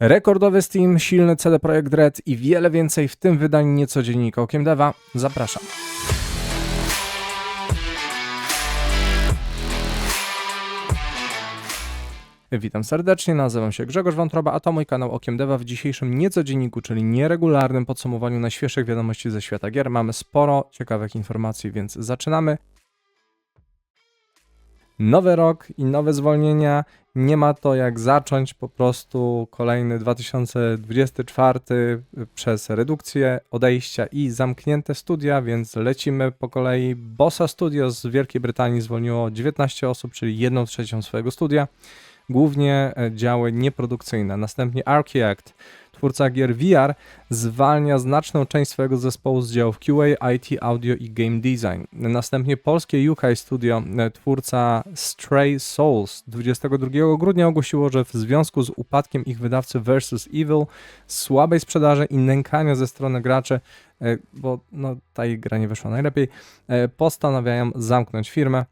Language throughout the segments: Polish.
Rekordowy Steam, silny CD Projekt Red i wiele więcej w tym wydaniu niecodziennika Okiem Deva. Zapraszam. Witam serdecznie, nazywam się Grzegorz Wątroba, a to mój kanał Okiem Deva. W dzisiejszym niecodzienniku, czyli nieregularnym podsumowaniu najświeższych wiadomości ze świata gier mamy sporo ciekawych informacji, więc zaczynamy. Nowy rok i nowe zwolnienia. Nie ma to jak zacząć po prostu kolejny 2024 przez redukcję, odejścia i zamknięte studia, więc lecimy po kolei. Bossa Studios z Wielkiej Brytanii zwolniło 19 osób, czyli 1 trzecią swojego studia głównie e, działy nieprodukcyjne. Następnie Archiact, twórca gier VR, zwalnia znaczną część swojego zespołu z działów QA, IT, Audio i Game Design. Następnie polskie UK Studio, e, twórca Stray Souls, 22 grudnia ogłosiło, że w związku z upadkiem ich wydawcy Versus Evil, słabej sprzedaży i nękania ze strony graczy, e, bo no, ta ich gra nie wyszła najlepiej, postanawiają zamknąć firmę.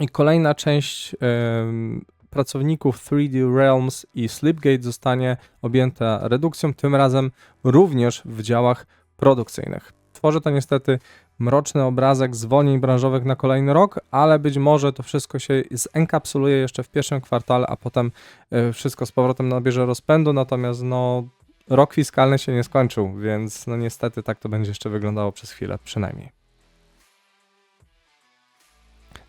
I kolejna część pracowników 3D Realms i Slipgate zostanie objęta redukcją, tym razem również w działach produkcyjnych. Tworzy to niestety mroczny obrazek zwolnień branżowych na kolejny rok, ale być może to wszystko się zenkapsuluje jeszcze w pierwszym kwartale, a potem e, wszystko z powrotem nabierze rozpędu, natomiast no rok fiskalny się nie skończył, więc no niestety tak to będzie jeszcze wyglądało przez chwilę przynajmniej.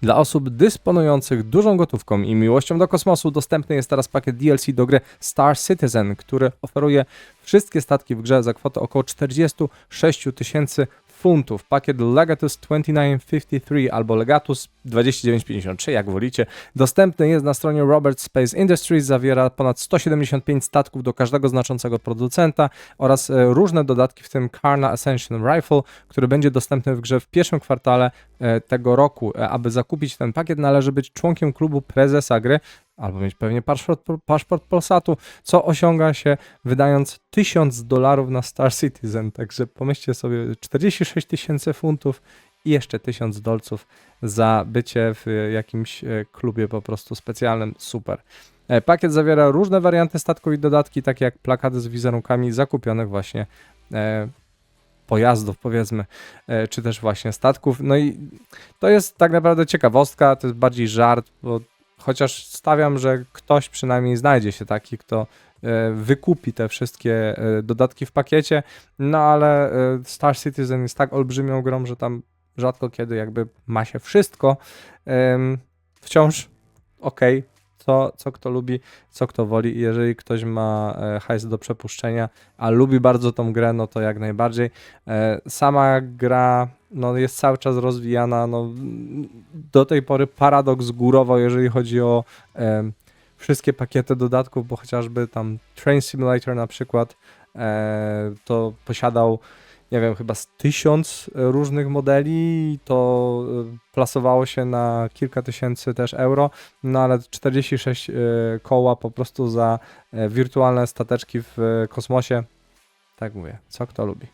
Dla osób dysponujących dużą gotówką i miłością do kosmosu dostępny jest teraz pakiet DLC do gry Star Citizen, który oferuje wszystkie statki w grze za kwotę około 46 tysięcy funtów. Pakiet Legatus 2953 albo Legatus 2953, jak wolicie, dostępny jest na stronie Robert Space Industries. Zawiera ponad 175 statków do każdego znaczącego producenta oraz e, różne dodatki, w tym Karna Ascension Rifle, który będzie dostępny w grze w pierwszym kwartale e, tego roku. E, aby zakupić ten pakiet, należy być członkiem klubu prezesa gry albo mieć pewnie paszport, paszport Polsatu, co osiąga się wydając 1000 dolarów na Star Citizen. Także pomyślcie sobie 46 tysięcy funtów i jeszcze 1000 dolców za bycie w jakimś e, klubie po prostu specjalnym. Super. E, pakiet zawiera różne warianty statków i dodatki, takie jak plakaty z wizerunkami zakupionych właśnie e, pojazdów, powiedzmy, e, czy też właśnie statków. No i to jest tak naprawdę ciekawostka, to jest bardziej żart, bo Chociaż stawiam, że ktoś przynajmniej znajdzie się taki, kto e, wykupi te wszystkie e, dodatki w pakiecie, no ale e, Star Citizen jest tak olbrzymią grą, że tam rzadko kiedy jakby ma się wszystko. Wciąż ok, co, co kto lubi, co kto woli. Jeżeli ktoś ma hajs do przepuszczenia, a lubi bardzo tą grę, no to jak najbardziej. Sama gra no, jest cały czas rozwijana. No, do tej pory paradoks górował, jeżeli chodzi o e, wszystkie pakiety dodatków, bo chociażby tam Train Simulator na przykład e, to posiadał nie wiem, chyba z tysiąc różnych modeli, to e, plasowało się na kilka tysięcy też euro, no ale 46 e, koła po prostu za e, wirtualne stateczki w kosmosie. Tak mówię, co kto lubi.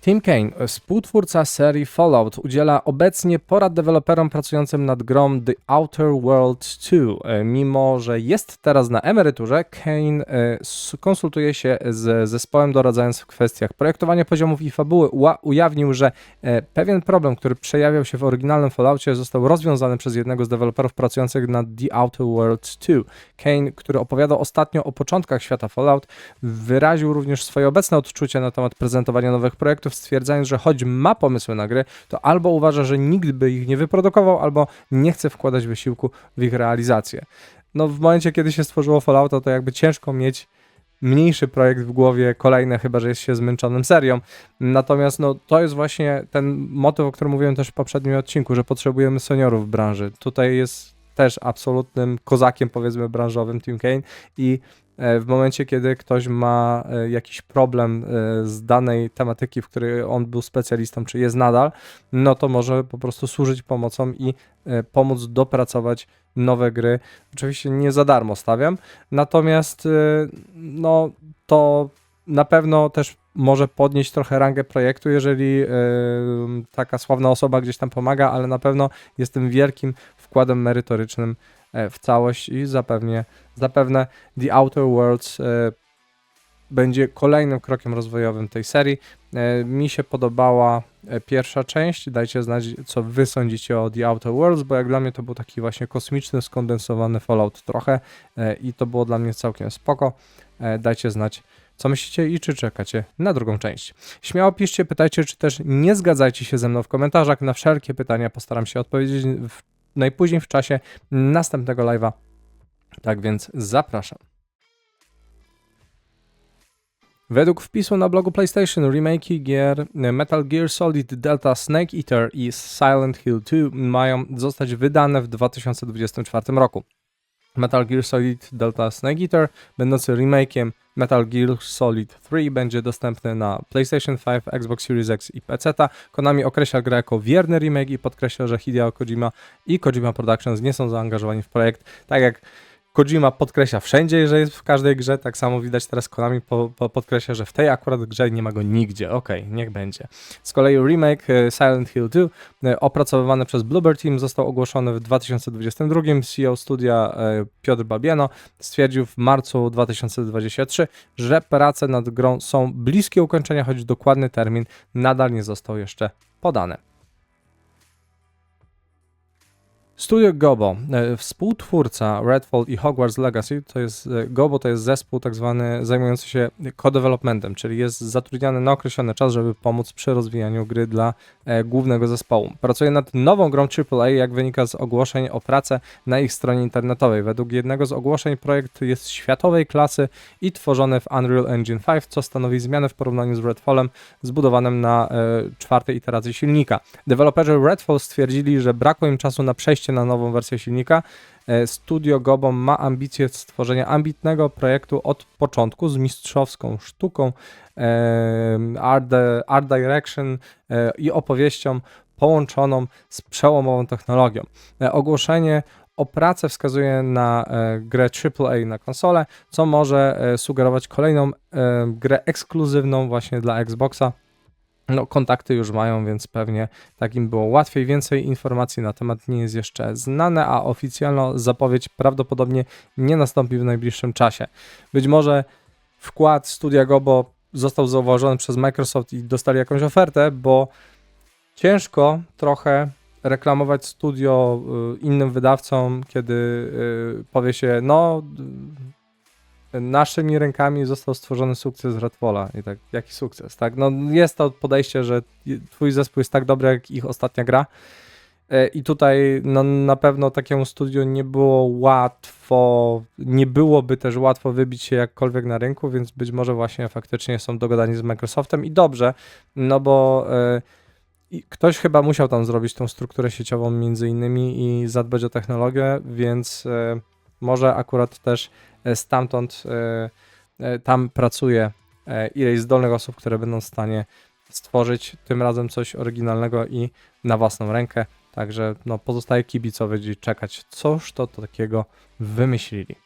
Tim Kane, współtwórca serii Fallout, udziela obecnie porad deweloperom pracującym nad grą The Outer Worlds 2. E, mimo, że jest teraz na emeryturze, Kane e, konsultuje się z zespołem doradzając w kwestiach projektowania poziomów i fabuły. Ujawnił, że e, pewien problem, który przejawiał się w oryginalnym Falloutie, został rozwiązany przez jednego z deweloperów pracujących nad The Outer Worlds 2. Kane, który opowiadał ostatnio o początkach świata Fallout, wyraził również swoje obecne odczucia na temat prezentowania nowych projektów stwierdzając, że choć ma pomysły na gry, to albo uważa, że nikt by ich nie wyprodukował, albo nie chce wkładać wysiłku w ich realizację. No w momencie, kiedy się stworzyło Fallouta, to jakby ciężko mieć mniejszy projekt w głowie, kolejne, chyba że jest się zmęczonym serią. Natomiast no, to jest właśnie ten motyw, o którym mówiłem też w poprzednim odcinku, że potrzebujemy seniorów w branży. Tutaj jest też absolutnym kozakiem, powiedzmy, branżowym Tim Kane i E, w momencie, kiedy ktoś ma e, jakiś problem e, z danej tematyki, w której on był specjalistą, czy jest nadal, no to może po prostu służyć pomocą i pomóc dopracować nowe gry. Oczywiście nie za darmo stawiam, natomiast no to na pewno też może podnieść trochę rangę projektu, jeżeli taka sławna osoba gdzieś tam pomaga, ale na pewno jest tym wielkim wkładem merytorycznym e, w całość i zapewne, zapewne The Outer Worlds e, będzie kolejnym krokiem rozwojowym tej serii. E, Mi się podobała pierwsza część. Dajcie znać, co wy sądzicie o The Outer Worlds, bo jak dla mnie to był taki właśnie kosmiczny, skondensowany Fallout trochę i to było dla mnie całkiem spoko. Dajcie znać, co myślicie i czy czekacie na drugą część. Śmiało piszcie, pytajcie, czy też nie zgadzajcie się ze mną w komentarzach. Na wszelkie pytania postaram się odpowiedzieć w, najpóźniej w czasie następnego live'a. Tak więc zapraszam. Według wpisu na blogu PlayStation, remake gier Metal Gear Solid Delta Snake Eater i Silent Hill 2 mają zostać wydane w 2024 roku. Metal Gear Solid Delta Snake Eater, będący remake'iem Metal Gear Solid 3, będzie dostępny na PlayStation 5, Xbox Series X i PC. Konami określa grę jako wierny remake i podkreśla, że Hideo Kojima i Kojima Productions nie są zaangażowani w projekt, tak jak Kojima podkreśla wszędzie, że jest w każdej grze, tak samo widać teraz Konami po, po, podkreśla, że w tej akurat grze nie ma go nigdzie. Okej, niech będzie. Z kolei remake e, Silent Hill 2 e, opracowywany przez Bloober Team został ogłoszony w 2022. CEO studia e, Piotr Babieno stwierdził w marcu 2023, że prace nad grą są bliskie ukończenia, choć dokładny termin nadal nie został jeszcze podany. Studio Gobo, e, współtwórca Redfall i Hogwarts Legacy, to jest e, Gobo to jest zespół tak zwany zajmujący się co-developmentem, czyli jest zatrudniany na określony czas, żeby pomóc przy rozwijaniu gry dla głównego zespołu. Pracuje nad nową grą AAA, jak wynika z ogłoszeń o pracę na ich stronie internetowej. Według jednego z ogłoszeń projekt jest światowej klasy i tworzony w Unreal Engine 5, co stanowi zmianę w porównaniu z Redfallem zbudowanym na e, czwartej iteracji silnika. Deweloperzy Redfall stwierdzili, że brakło im czasu na przejście na nową wersję silnika. E, Studio Gobo ma ambicje stworzenia ambitnego projektu od początku z mistrzowską sztuką, e, art, art direction e, i opowieścią połączoną z przełomową technologią. Ogłoszenie o pracę wskazuje na grę AAA na konsolę, co może sugerować kolejną grę ekskluzywną właśnie dla Xboxa. No, kontakty już mają, więc pewnie tak im było łatwiej. Więcej informacji na temat nie jest jeszcze znane, a oficjalna zapowiedź prawdopodobnie nie nastąpi w najbliższym czasie. Być może wkład studia Gobo został zauważony przez Microsoft i dostali jakąś ofertę, bo ciężko trochę reklamować studio y, innym wydawcom, kiedy y, powie się, no naszymi rękami został stworzony sukces Redfalla. I tak, jaki sukces, tak? No jest to podejście, że twój zespół jest tak dobry jak ich ostatnia gra. E, i tutaj no, na pewno takiemu studiu nie było łatwo, nie byłoby też łatwo wybić się jakkolwiek na rynku, więc być może właśnie faktycznie są dogadani z Microsoftem. I dobrze, no bo i ktoś chyba musiał tam zrobić tą strukturę sieciową między innymi i zadbać o technologię, więc e, może akurat też stamtąd e, e, tam pracuje e, ileś zdolnych osób, które będą w stanie stworzyć tym razem coś oryginalnego i na własną rękę. Także no, pozostaje kibicować i czekać, coż to takiego wymyślili.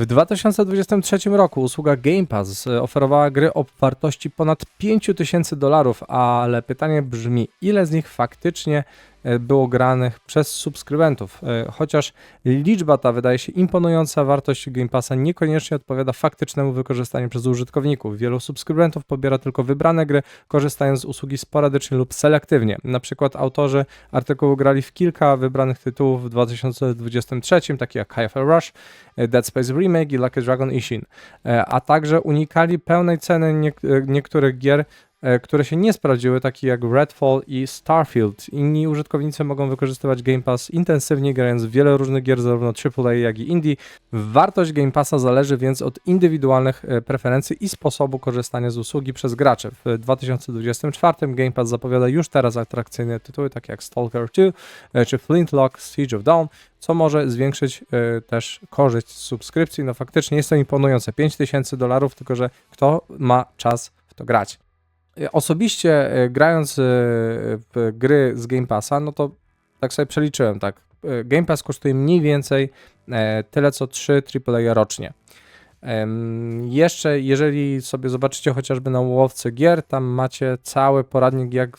W 2023 roku usługa Game Pass e, oferowała gry o wartości ponad 5000 dolarów, ale pytanie brzmi, ile z nich faktycznie e, było granych przez subskrybentów? E, Chociaż liczba ta wydaje się imponująca, wartość Game Passa niekoniecznie odpowiada faktycznemu wykorzystaniu przez użytkowników. Wielu subskrybentów pobiera tylko wybrane gry, korzystając z usługi sporadycznie lub selektywnie. Na przykład autorzy artykułu grali w kilka wybranych tytułów w 2023, takie jak Hi-Fi Rush, e, Dead Space Remake i Lucky Dragon Ishin, e, a także unikali pełnej ceny niek- e, niektórych gier, e, które się nie sprawdziły, takie jak Redfall i Starfield. Inni użytkownicy mogą wykorzystywać Game Pass intensywnie, grając w wiele różnych gier, zarówno AAA, jak i indie. Wartość Game Passa zależy więc od indywidualnych e, preferencji i sposobu korzystania z usługi przez graczy. W 2024 Game Pass zapowiada już teraz atrakcyjne tytuły, takie jak Stalker 2 e, czy Flintlock Siege of Dawn, co może zwiększyć e, też korzyść z subskrypcji. No faktycznie jest to imponujące, 5000 dolarów, tylko że kto ma czas w to grać. E, Osobiście e, grając e, w gry z Game Passa, no to tak sobie przeliczyłem, tak. Game Pass kosztuje mniej więcej e, tyle co 3 AAA rocznie. Jeszcze, jeżeli sobie zobaczycie chociażby na łowcy gier, tam macie cały poradnik, jak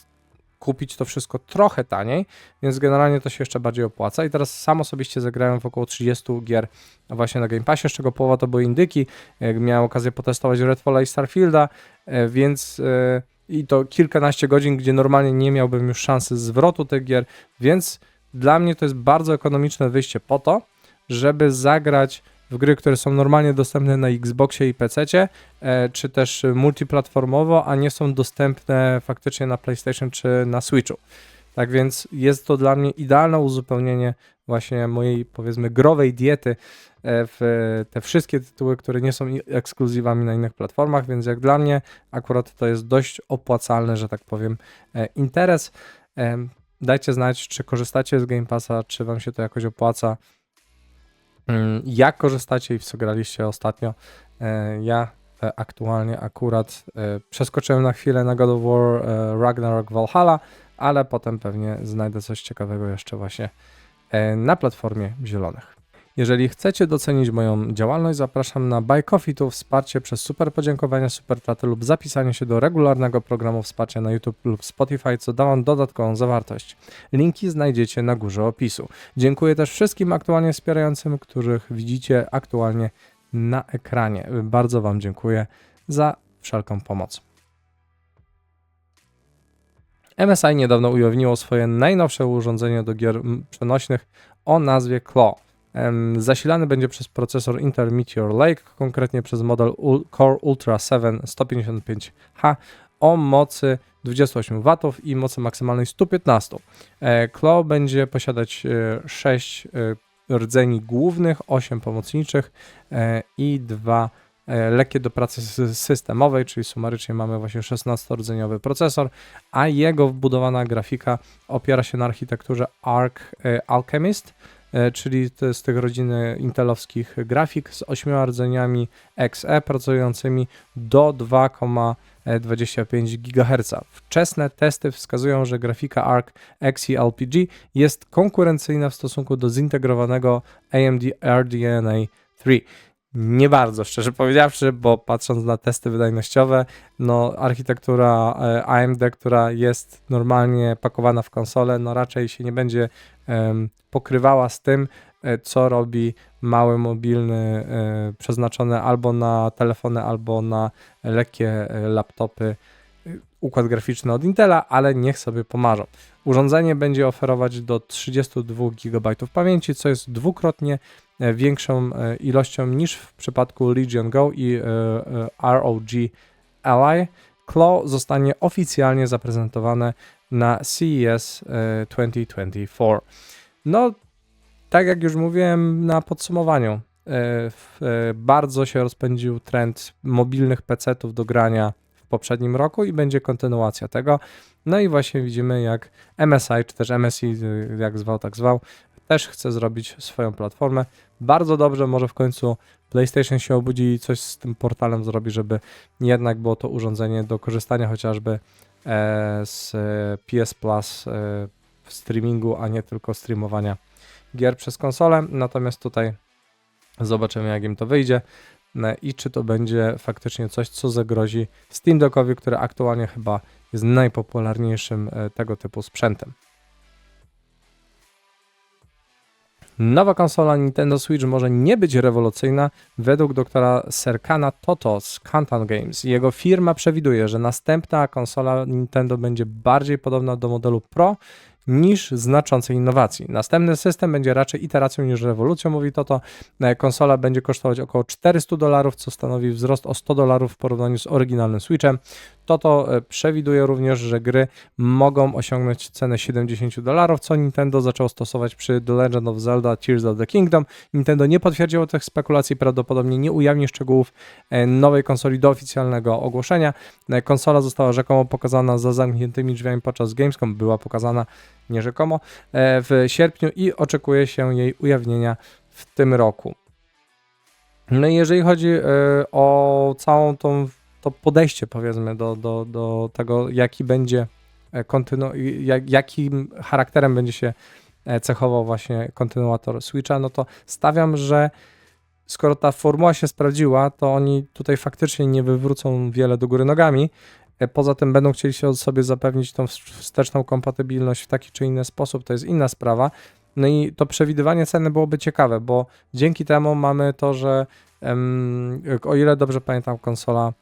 kupić to wszystko trochę taniej, więc generalnie to się jeszcze bardziej opłaca. I teraz sam osobiście zagrałem w około 30 gier właśnie na Game Passie, z czego połowa to były indyki. Jak miałem okazję potestować Redfalla i Starfielda, e, więc e, i to kilkanaście godzin, gdzie normalnie nie miałbym już szansy zwrotu tych gier, więc dla mnie to jest bardzo ekonomiczne wyjście po to, żeby zagrać w gry, które są normalnie dostępne na Xboxie i PC, e, czy też multiplatformowo, a nie są dostępne faktycznie na PlayStation czy na Switchu. Tak więc jest to dla mnie idealne uzupełnienie właśnie mojej powiedzmy growej diety e, w te wszystkie tytuły, które nie są ekskluzywami na innych platformach, więc jak dla mnie akurat to jest dość opłacalny, że tak powiem, e, interes. Dajcie znać, czy korzystacie z Game Passa, czy wam się to jakoś opłaca. Mm, jak korzystacie i w co graliście ostatnio? E, ja e, aktualnie akurat e, przeskoczyłem na chwilę na God of War Ragnarok Valhalla, ale potem pewnie znajdę coś ciekawego jeszcze właśnie na platformie zielonych. Jeżeli chcecie docenić moją działalność, zapraszam na Buy Coffee, to wsparcie przez super podziękowania, super traty lub zapisanie się do regularnego programu wsparcia na YouTube lub Spotify, co da Wam dodatkową zawartość. Linki znajdziecie na górze opisu. Dziękuję też wszystkim aktualnie wspierającym, których widzicie aktualnie na ekranie. Bardzo Wam dziękuję za wszelką pomoc. MSI niedawno ujawniło swoje najnowsze urządzenie do gier przenośnych o nazwie Claw. Zasilany będzie przez procesor Intel Meteor Lake, konkretnie przez model Core Ultra 7 155H o mocy 28 W i mocy maksymalnej 115. E, Claw będzie posiadać 6 e, e, rdzeni głównych, 8 pomocniczych i 2 lekkie do pracy systemowej, czyli sumarycznie mamy właśnie 16-rdzeniowy procesor, a jego wbudowana grafika opiera się na architekturze Arc Alchemist, E, czyli to jest tych rodziny intelowskich grafik z 8 rdzeniami XE pracującymi do 2,25 GHz. Wczesne testy wskazują, że grafika ARC Xe LPG jest konkurencyjna w stosunku do zintegrowanego AMD RDNA 3. Nie bardzo, szczerze powiedziawszy, bo patrząc na testy wydajnościowe, no architektura e, AMD, która jest normalnie pakowana w konsolę, no raczej się nie będzie um, pokrywała z tym, e, co robi mały mobilny e, przeznaczony albo na telefony, albo na lekkie laptopy układ graficzny od Intela, ale niech sobie pomarzą. Urządzenie będzie oferować do 32 GB pamięci, co jest dwukrotnie E, większą e, ilością niż w przypadku Legion Go i e, ROG Ally. Claw zostanie oficjalnie zaprezentowane na CES 2024. No, tak jak już mówiłem na podsumowaniu, bardzo się rozpędził trend mobilnych PC-ów do grania poprzednim roku i będzie kontynuacja tego. No i właśnie widzimy, jak MSI, czy też MSI, jak zwał, tak zwał, też chce zrobić swoją platformę. Bardzo dobrze, może w końcu PlayStation się obudzi i coś z tym portalem zrobi, żeby jednak było to urządzenie do korzystania chociażby e, z PS Plus e, w streamingu, a nie tylko streamowania gier przez konsolę. Natomiast tutaj zobaczymy, jak im to wyjdzie e, i czy to będzie faktycznie coś, co zagrozi Steam Deckowi, który aktualnie chyba jest najpopularniejszym tego typu sprzętem. Nowa konsola Nintendo Switch może nie być rewolucyjna według doktora Serkana Toto z Kantan Games. Jego firma przewiduje, że następna konsola Nintendo będzie bardziej podobna do modelu Pro niż znaczącej innowacji. Następny system będzie raczej iteracją niż rewolucją, mówi Toto. E, konsola będzie kosztować około 400 dolarów, co stanowi wzrost o 100 dolarów w porównaniu z oryginalnym Switchem. Toto e, przewiduje również, że gry mogą osiągnąć cenę 70 dolarów, co Nintendo zaczęło stosować przy The Legend of Zelda Tears of the Kingdom. Nintendo nie potwierdziło tych spekulacji, prawdopodobnie nie ujawni szczegółów e, nowej konsoli do oficjalnego ogłoszenia. Konsola została rzekomo pokazana za zamkniętymi drzwiami podczas Gamescom, była pokazana nierzekomo e, w sierpniu i oczekuje się jej ujawnienia w tym roku. No i jeżeli chodzi e, o całą tą to podejście powiedzmy do, do, do tego, jaki będzie e, kontynu, jak, jakim charakterem będzie się cechował właśnie kontynuator Switcha, no to stawiam, że skoro ta formuła się sprawdziła, to oni tutaj faktycznie nie wywrócą wiele do góry nogami, E, Poza tym będą chcieli się sobie zapewnić tą wsteczną kompatybilność w taki czy inny sposób, to jest inna sprawa. No i to przewidywanie ceny byłoby ciekawe, bo dzięki temu mamy to, że em, o ile dobrze pamiętam, konsola e,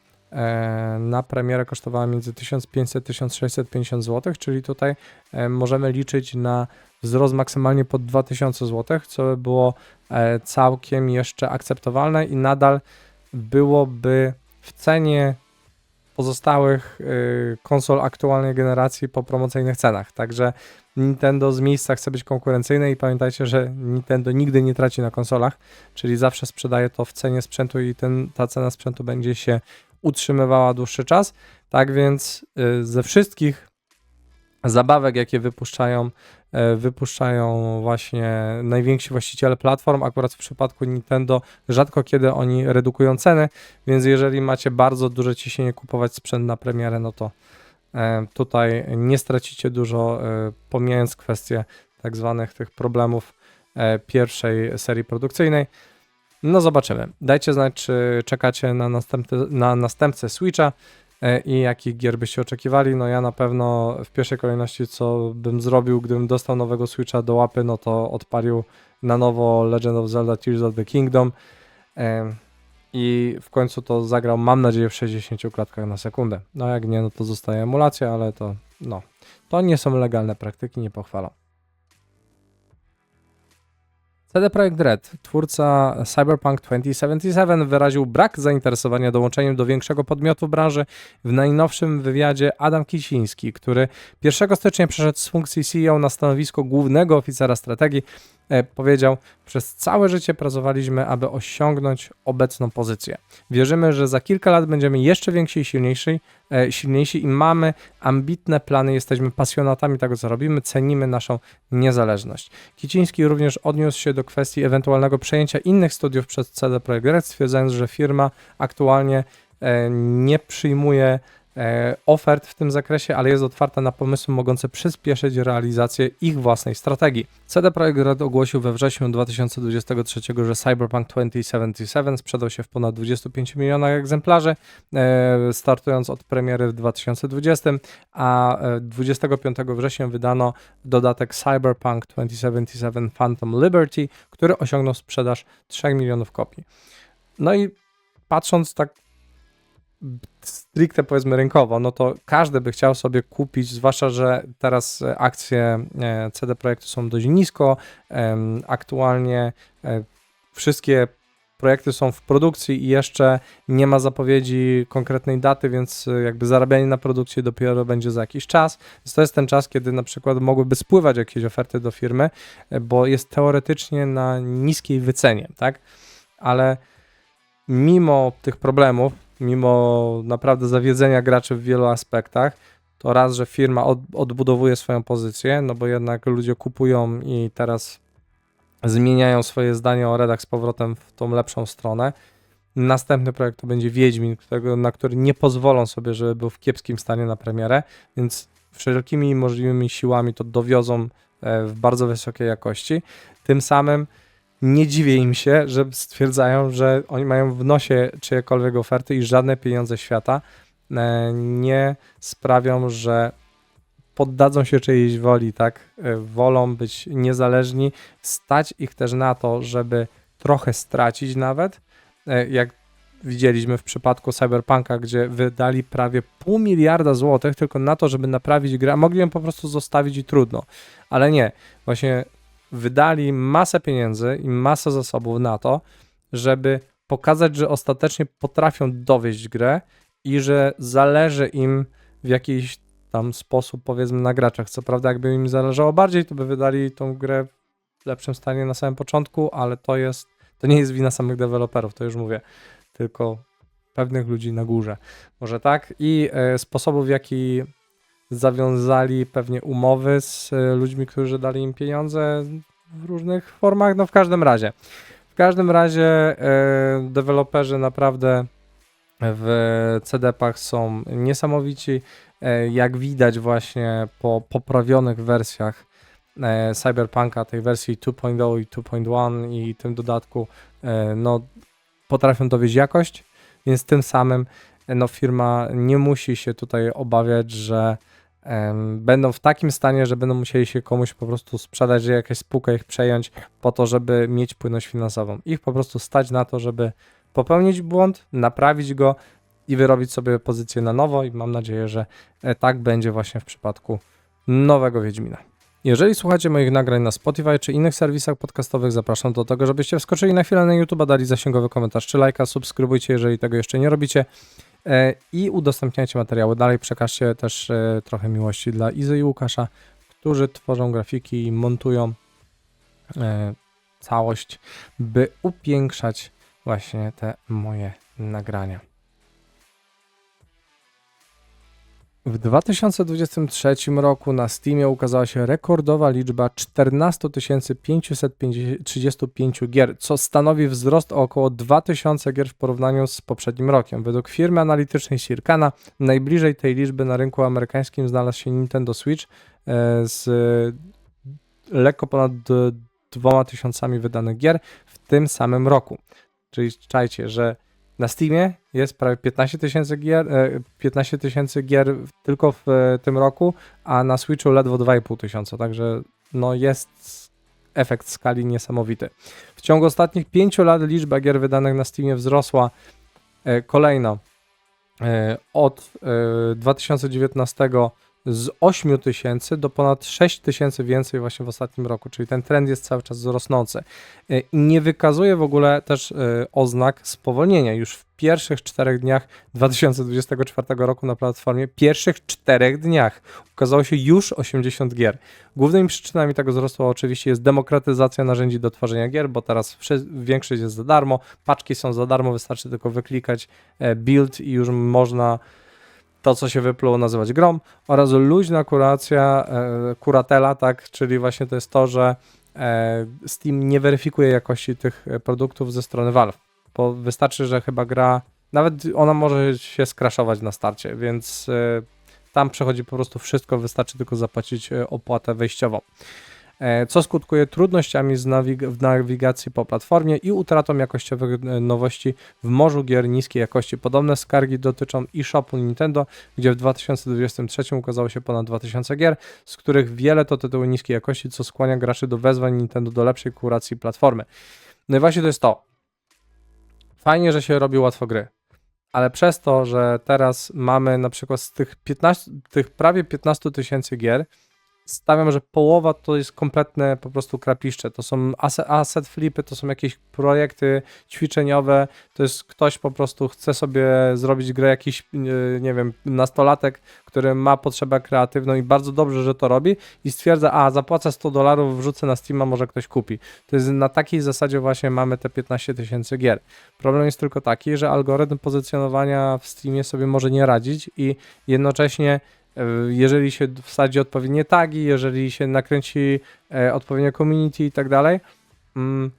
na premierę kosztowała między 1500-1650 zł, czyli tutaj e, możemy liczyć na wzrost maksymalnie pod 2000 zł, co by było e, całkiem jeszcze akceptowalne i nadal byłoby w cenie pozostałych y, konsol aktualnej generacji po promocyjnych cenach. Także Nintendo z miejsca chce być konkurencyjne i pamiętajcie, że Nintendo nigdy nie traci na konsolach, czyli zawsze sprzedaje to w cenie sprzętu i ten, ta cena sprzętu będzie się utrzymywała dłuższy czas. Tak więc y, ze wszystkich zabawek, jakie wypuszczają, e, wypuszczają właśnie najwięksi właściciele platform, akurat w przypadku Nintendo rzadko kiedy oni redukują ceny, więc jeżeli macie bardzo duże ciśnienie kupować sprzęt na premierę, no to e, tutaj nie stracicie dużo, e, pomijając kwestie tak zwanych tych problemów e, pierwszej serii produkcyjnej. No zobaczymy. Dajcie znać, czy czekacie na, następny, na następcę Switcha e, i jakich gier byście oczekiwali. No ja na pewno w pierwszej kolejności, co bym zrobił, gdybym dostał nowego Switcha do łapy, no to odpalił na nowo Legend of Zelda Tears of the Kingdom e, i w końcu to zagrał, mam nadzieję, w 60 klatkach na sekundę. No jak nie, no to zostaje emulacja, ale to no, to nie są legalne praktyki, nie pochwalam. CD Projekt Red, twórca Cyberpunk 2077, wyraził brak zainteresowania dołączeniem do większego podmiotu branży w najnowszym wywiadzie Adam Kiciński, który 1 stycznia przeszedł z funkcji CEO na stanowisko głównego oficera strategii, powiedział: Przez całe życie pracowaliśmy, aby osiągnąć obecną pozycję. Wierzymy, że za kilka lat będziemy jeszcze więksi i silniejsi, e, silniejsi i mamy ambitne plany, jesteśmy pasjonatami tego, co robimy, cenimy naszą niezależność. Kiciński również odniósł się do kwestii ewentualnego przejęcia innych studiów przez CD Projekt Red, stwierdzając, że firma aktualnie e, nie przyjmuje e, ofert w tym zakresie, ale jest otwarta na pomysły mogące przyspieszyć realizację ich własnej strategii. CD Projekt Red ogłosił we wrześniu 2023, że Cyberpunk 2077 sprzedał się w ponad 25 milionach egzemplarzy, e, startując od premiery w 2020, a e, 25 września wydano dodatek Cyberpunk 2077 Phantom Liberty, który osiągnął sprzedaż 3 milionów kopii. No i patrząc tak stricte powiedzmy rynkowo, no to każdy by chciał sobie kupić, zwłaszcza, że teraz e, akcje e, CD Projektu są dość nisko, aktualnie e, wszystkie projekty są w produkcji i jeszcze nie ma zapowiedzi konkretnej daty, więc jakby zarabianie na produkcji dopiero będzie za jakiś czas. Więc to jest ten czas, kiedy na przykład mogłyby spływać jakieś oferty do firmy, bo jest teoretycznie na niskiej wycenie, tak? Ale mimo tych problemów, mimo naprawdę zawiedzenia graczy w wielu aspektach, to raz, że firma od, odbudowuje swoją pozycję, no bo jednak ludzie kupują i teraz zmieniają swoje zdanie o redach z powrotem w tą lepszą stronę. Następny projekt to będzie Wiedźmin, którego, na który nie pozwolą sobie, żeby był w kiepskim stanie na premierę, więc wszelkimi możliwymi siłami to dowiozą e, w bardzo wysokiej jakości. Tym samym nie dziwię im się, że stwierdzają, że oni mają w nosie czyjekolwiek oferty i żadne pieniądze świata e, nie sprawią, że poddadzą się czyjejś woli, tak? E, Wolą być niezależni, stać ich też na to, żeby trochę stracić nawet, e, jak widzieliśmy w przypadku Cyberpunka, gdzie wydali prawie pół miliarda złotych tylko na to, żeby naprawić grę, mogli ją po prostu zostawić i trudno. Ale nie, właśnie wydali masę pieniędzy i masę zasobów na to, żeby pokazać, że ostatecznie potrafią dowieść grę i że zależy im w jakiś tam sposób, powiedzmy, na graczach. Co prawda, jakby im zależało bardziej, to by wydali tą grę w lepszym stanie na samym początku, ale to jest, to nie jest wina samych deweloperów, to już mówię, tylko pewnych ludzi na górze. Może tak? I e, sposobów, w jaki zawiązali pewnie umowy z e, ludźmi, którzy dali im pieniądze w różnych formach, no w każdym razie. W każdym razie e, deweloperzy naprawdę w CDP-ach są niesamowici. E, jak widać właśnie po poprawionych wersjach Cyberpunka, tej wersji 2.0 i 2.1 i tym dodatku, no potrafią dowieść jakość, więc tym samym no firma nie musi się tutaj obawiać, że będą w takim stanie, że będą musieli się komuś po prostu sprzedać, że jakaś spółka ich przejąć po to, żeby mieć płynność finansową. Ich po prostu stać na to, żeby popełnić błąd, naprawić go i wyrobić sobie pozycję na nowo i mam nadzieję, że e, tak będzie właśnie w przypadku nowego Wiedźmina. Jeżeli słuchacie moich nagrań na Spotify czy innych serwisach podcastowych, zapraszam do tego, żebyście wskoczyli na chwilę na YouTube, dali zasięgowy komentarz czy lajka, subskrybujcie, jeżeli tego jeszcze nie robicie i udostępniajcie materiały dalej. Przekażcie też e, trochę miłości dla Izy i Łukasza, którzy tworzą grafiki i montują e, całość, by upiększać właśnie te moje nagrania. W 2023 roku na Steamie ukazała się rekordowa liczba 14 535 gier, co stanowi wzrost o około 2000 gier w porównaniu z poprzednim rokiem. Według firmy analitycznej Circana najbliżej tej liczby na rynku amerykańskim znalazł się Nintendo Switch e, z lekko ponad 2000 wydanych gier w tym samym roku. Czyli czajcie, że na Steamie jest prawie 15 tysięcy gier, e, 15 tysięcy gier tylko w e, tym roku, a na Switchu ledwo 2,5 tysiąca, także no jest efekt skali niesamowity. W ciągu ostatnich 5 lat liczba gier wydanych na Steamie wzrosła e, kolejno e, od e, 2019 z 8 tysięcy do ponad 6 tysięcy więcej właśnie w ostatnim roku, czyli ten trend jest cały czas rosnący. E, I nie wykazuje w ogóle też e, oznak spowolnienia. Już w pierwszych czterech dniach 2024 roku na platformie, pierwszych czterech dniach ukazało się już 80 gier. Głównymi przyczynami tego wzrostu oczywiście jest demokratyzacja narzędzi do tworzenia gier, bo teraz większość jest za darmo, paczki są za darmo, wystarczy tylko wyklikać e, build i już można to, co się wypluło, nazywać grą oraz luźna kuracja, e, kuratela, tak, czyli właśnie to jest to, że e, Steam nie weryfikuje jakości tych e, produktów ze strony Valve, bo wystarczy, że chyba gra, nawet ona może się skraszować na starcie, więc tam przechodzi po prostu wszystko, wystarczy tylko zapłacić opłatę wejściową. E, Co skutkuje trudnościami nawig- w nawigacji po platformie i utratą jakościowych e, nowości w morzu gier niskiej jakości. Podobne skargi dotyczą eShopu Nintendo, gdzie w 2023 ukazało się ponad 2000 gier, z których wiele to tytuły niskiej jakości, co skłania graczy do wezwań Nintendo do lepszej kuracji platformy. No i właśnie to jest to. Fajnie, że się robi łatwo gry, ale przez to, że teraz mamy na przykład z tych, 15, tych prawie 15 tysięcy gier, stawiam, że połowa to jest kompletne po prostu krapiszcze. To są asset, asset flipy, to są jakieś projekty ćwiczeniowe, to jest ktoś po prostu chce sobie zrobić grę jakiś, yy, nie wiem, nastolatek, który ma potrzebę kreatywną i bardzo dobrze, że to robi i stwierdza, a zapłacę 100 dolarów, wrzucę na Steama, może ktoś kupi. To jest na takiej zasadzie właśnie mamy te 15 tysięcy gier. Problem jest tylko taki, że algorytm pozycjonowania w Steamie sobie może nie radzić i jednocześnie e, jeżeli się wsadzi odpowiednie tagi, jeżeli się nakręci e, odpowiednie community i tak dalej, mm,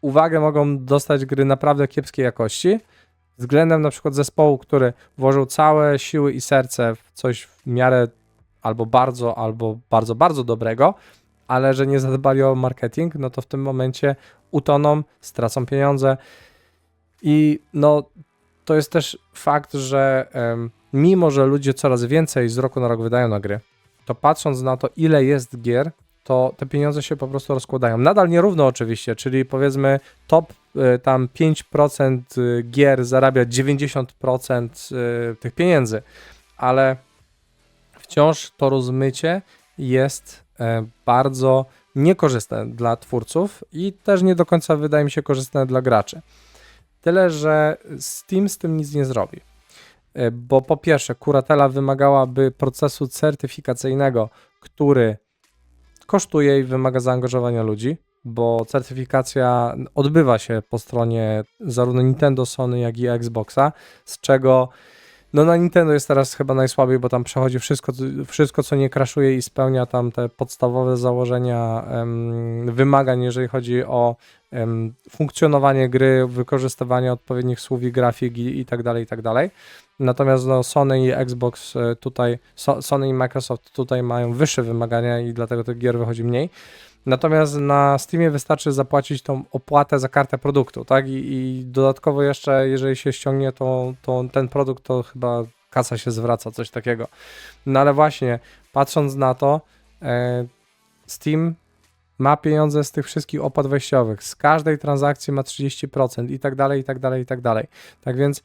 uwagę mogą dostać gry naprawdę kiepskiej jakości, względem na przykład zespołu, który włożył całe siły i serce w coś w miarę albo bardzo, albo bardzo, bardzo dobrego, ale że nie zadbali o marketing, no to w tym momencie utoną, stracą pieniądze. I no to jest też fakt, że mimo, że ludzie coraz więcej z roku na rok wydają na gry, to patrząc na to, ile jest gier, to te pieniądze się po prostu rozkładają. Nadal nierówno oczywiście, czyli powiedzmy top y, tam 5% y, gier zarabia 90% y, tych pieniędzy, ale wciąż to rozmycie jest e, bardzo niekorzystne dla twórców i też nie do końca wydaje mi się korzystne dla graczy. Tyle, że Steam z tym nic nie zrobi. E, Bo po pierwsze, kuratela wymagałaby procesu certyfikacyjnego, który kosztuje i wymaga zaangażowania ludzi, bo certyfikacja odbywa się po stronie zarówno Nintendo, Sony, jak i Xboxa, z czego no na Nintendo jest teraz chyba najsłabiej, bo tam przechodzi wszystko, wszystko co nie kraszuje i spełnia tam te podstawowe założenia em, wymagań, jeżeli chodzi o funkcjonowanie gry, wykorzystywanie odpowiednich słów i grafik i, i tak dalej, i tak dalej. Natomiast no, Sony i Xbox e, tutaj, so, Sony i Microsoft tutaj mają wyższe wymagania i dlatego tych gier wychodzi mniej. Natomiast na Steamie wystarczy zapłacić tą opłatę za kartę produktu, tak? I, i dodatkowo jeszcze, jeżeli się ściągnie to, to ten produkt, to chyba kasa się zwraca, coś takiego. No ale właśnie, patrząc na to, e, Steam ma pieniądze z tych wszystkich opłat wejściowych, z każdej transakcji ma 30% i tak dalej, i tak dalej, i tak dalej. Tak więc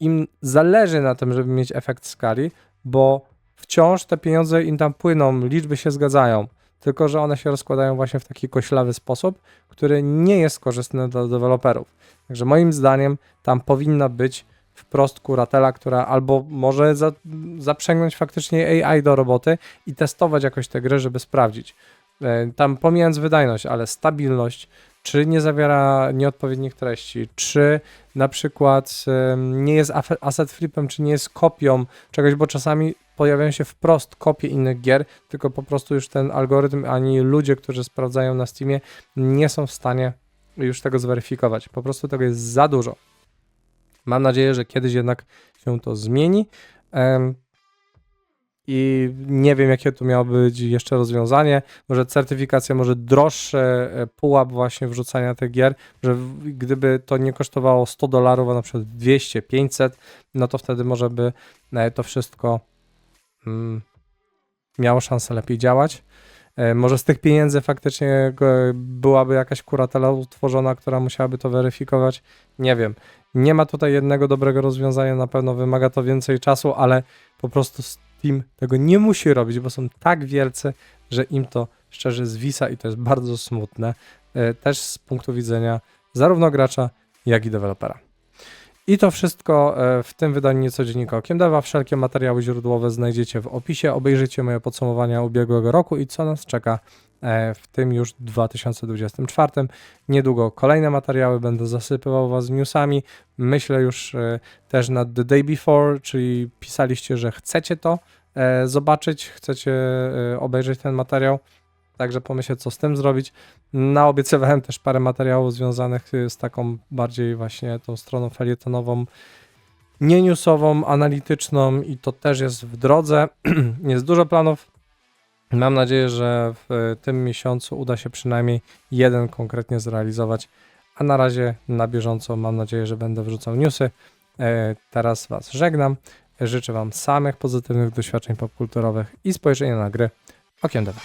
im zależy na tym, żeby mieć efekt skali, bo wciąż te pieniądze im tam płyną, liczby się zgadzają, tylko że one się rozkładają właśnie w taki koślawy sposób, który nie jest korzystny dla deweloperów. Także moim zdaniem tam powinna być wprost kuratela, która albo może za, zaprzęgnąć faktycznie AI do roboty i testować jakoś te gry, żeby sprawdzić. E, Tam pomijając wydajność, ale stabilność, czy nie zawiera nieodpowiednich treści, czy na przykład nie jest asset flipem, czy nie jest kopią czegoś, bo czasami pojawiają się wprost kopie innych gier, tylko po prostu już ten algorytm, ani ludzie, którzy sprawdzają na Steamie, nie są w stanie już tego zweryfikować. Po prostu tego jest za dużo. Mam nadzieję, że kiedyś jednak się to zmieni. I nie wiem, jakie tu miało być jeszcze rozwiązanie. Może certyfikacja, może droższe e, pułap właśnie wrzucania tych gier, że gdyby to nie kosztowało 100 dolarów, a na przykład 200, 500, no to wtedy może by e, to wszystko mm, miało szansę lepiej działać. E, Może z tych pieniędzy faktycznie byłaby jakaś kuratela utworzona, która musiałaby to weryfikować. Nie wiem. Nie ma tutaj jednego dobrego rozwiązania, na pewno wymaga to więcej czasu, ale po prostu Steam tego nie musi robić, bo są tak wielcy, że im to szczerze zwisa i to jest bardzo smutne. E, Też z punktu widzenia zarówno gracza, jak i dewelopera. I to wszystko e, w tym wydaniu nieco dziennika Okiem Dewa. Wszelkie materiały źródłowe znajdziecie w opisie. Obejrzyjcie moje podsumowania ubiegłego roku i co nas czeka w tym już 2024. Niedługo kolejne materiały, będę zasypywał Was newsami. Myślę już e, też nad The Day Before, czyli pisaliście, że chcecie to e, zobaczyć, chcecie e, obejrzeć ten materiał. Także pomyślę, co z tym zrobić. Naobiecywałem też parę materiałów związanych z taką bardziej właśnie tą stroną felietonową, nie newsową, analityczną i to też jest w drodze. jest dużo planów. Mam nadzieję, że w tym miesiącu uda się przynajmniej jeden konkretnie zrealizować, a na razie na bieżąco mam nadzieję, że będę wrzucał newsy. E, Teraz Was żegnam. Życzę Wam samych pozytywnych doświadczeń popkulturowych i spojrzenia na gry okiem Dewa.